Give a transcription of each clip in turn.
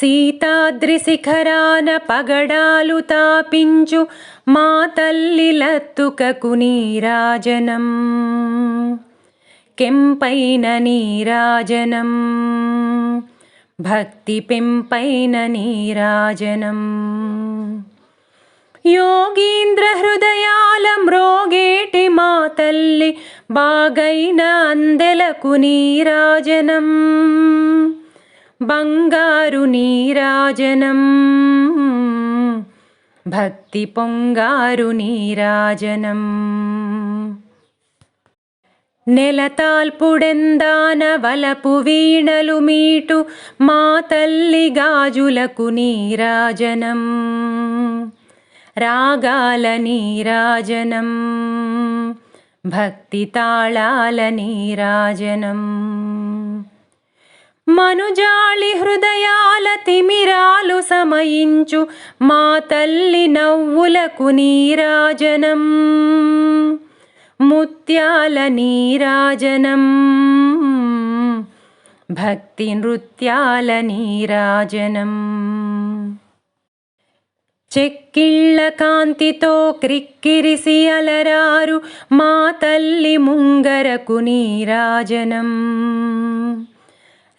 సీతాద్రిశిఖరాన పగడాలు తాపించు మా తల్లి లత్తుకకు నీరాజనం. కెంపైన నీరాజనం. భక్తి పెంపైన నీరాజనం. యోగీంద్ర హృదయాల మ్రోగేటి మా తల్లి బాగైన అందెలకు నీరాజనం. బంగారు నీరాజనం. భక్తి పొంగారు నీరాజనం. నెలతాల్పుడెందాన వలపు వీణలు మీటు మా తల్లి గాజులకు నీరాజనం. రాగాల నీరాజనం. భక్తి తాళాల నీరాజనం. మనుజాళి హృదయాల తిమిరాలు సమయించు మా తల్లి నవ్వులకు నీరాజనం. ముత్యాల నీరాజనం. భక్తి నృత్యాల నీరాజనం. చెక్కిళ్ళ కాంతితో క్రిక్కిరిసి అలరారు మా తల్లి ముంగరకు నీరాజనం.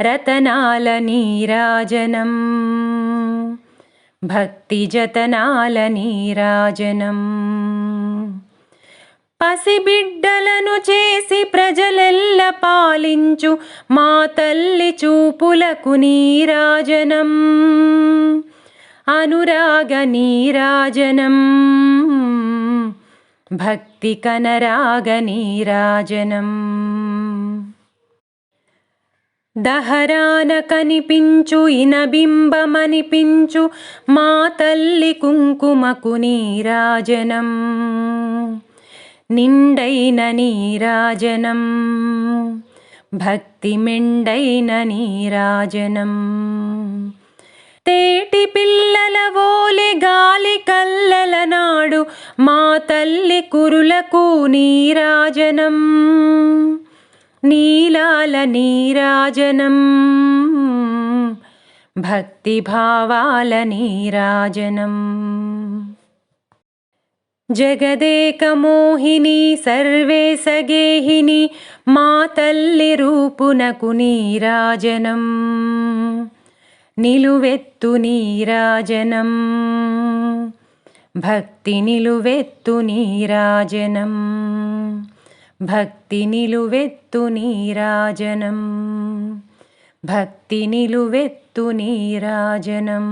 రతనాల నీరాజనం. భక్తి జతనాల నీరాజనం. పసిబిడ్డలను చేసి ప్రజలెల్ల పాలించు మా తల్లి చూపులకు నీరాజనం. అనురాగ నీరాజనం. భక్తి కనరాగ నీరాజనం. దహరాన కనిపించు ఇనబింబమనిపించు మా తల్లి కుంకుమకు నీరాజనం. నిండైన నీరాజనం. భక్తి మెండైన నీరాజనం. తేటి పిల్లల ఓలి గాలి కల్లల నాడు మా తల్లి కురులకు నీరాజనం. నీలాల నీరాజనం. భక్తిభావాల నీరాజనం. జగదేకమోహిని సర్వే సగేహిని మా తల్లి రూపునకు నీరాజనం. నిలువెత్తు నీరాజనం. భక్తి నిలువెత్తు నీరాజనం. భక్తి నిలువెత్తు నీరాజనం భక్తి నిలువెత్తు నీరాజనం